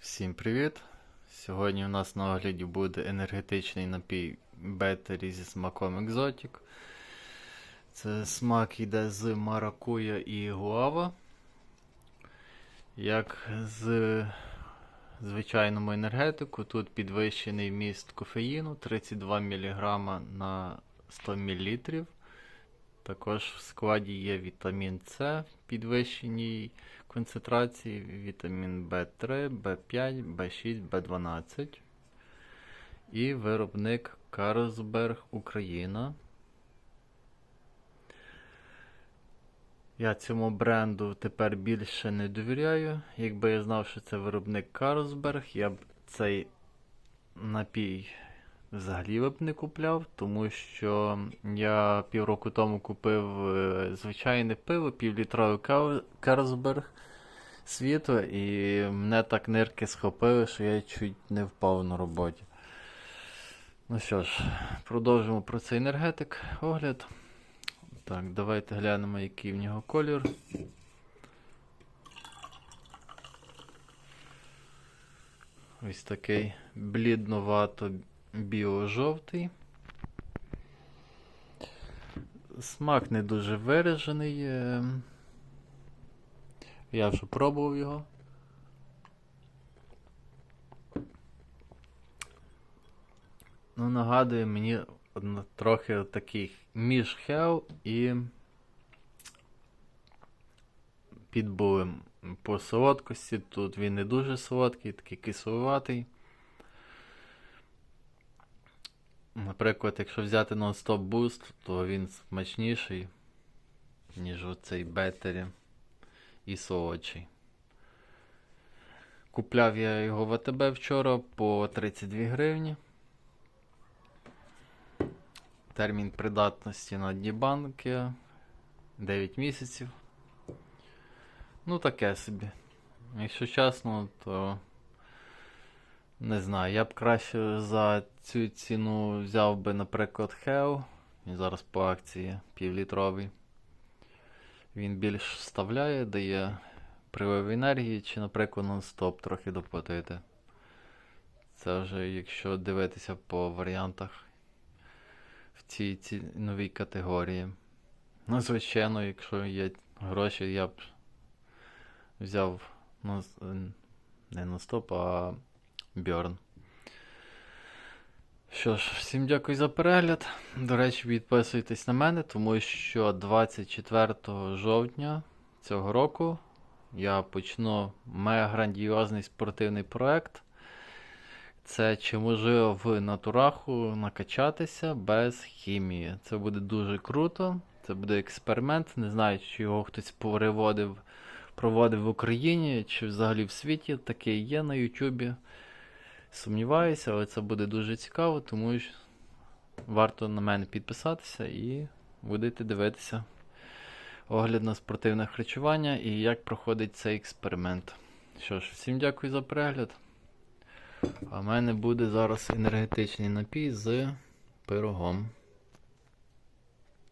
Всім привіт! Сьогодні у нас на огляді буде енергетичний напій Бетері зі смаком екзотік. Це смак йде з маракуя і гуава. Як з звичайному енергетику, тут підвищений вміст кофеїну 32 мг на 100 мл. Також в складі є вітамін С в підвищеній концентрації, вітамін В3, В5, В6, В12. І виробник Carlsberg Україна. Я цьому бренду тепер більше не довіряю. Якби я знав, що це виробник Carlsberg, я б цей напій взагалі би б не купляв, тому що я півроку тому купив е, звичайне пиво, півлітровий Кар- Carlsberg світу, і мене так нирки схопили, що я чуть не впав на роботі. Ну що ж, продовжимо про цей енергетик огляд. Так, давайте глянемо, який в нього колір. Ось такий блідновато біо-жовтий. Смак не дуже виражений. е. Я вже пробував його. Ну, нагадує мені трохи такий між хел і підбулем по солодкості. Тут він не дуже солодкий, такий кисловатий. Наприклад, якщо взяти Non-Stop Boost, то він смачніший, ніж оцей бетері і солодший. Купляв я його в АТБ вчора по 32 гривні. Термін придатності на дні банки 9 місяців. Ну, таке собі. Якщо чесно, то не знаю. Я б краще за цю ціну взяв би, наприклад, Hell. Він зараз по акції півлітровий. Він більш вставляє, дає прилив енергії, чи, наприклад, нон-стоп трохи доплатити. Це вже якщо дивитися по варіантах в цій ціновій категорії. Ну, звичайно, якщо є гроші, я б взяв ну, не нон-стоп, а Бьорн. Що ж, всім дякую за перегляд. До речі, підписуйтесь на мене, тому що 24 жовтня цього року я почну мега грандіозний спортивний проект. Це чи можливо в натураху накачатися без хімії. Це буде дуже круто. Це буде експеримент. Не знаю, чи його хтось переводив, проводив в Україні, чи взагалі в світі. Таке є на Ютубі. Сумніваюся, але це буде дуже цікаво, тому що варто на мене підписатися і будете дивитися огляд на спортивне харчування і як проходить цей експеримент. Що ж, всім дякую за перегляд. А в мене буде зараз енергетичний напій з пирогом.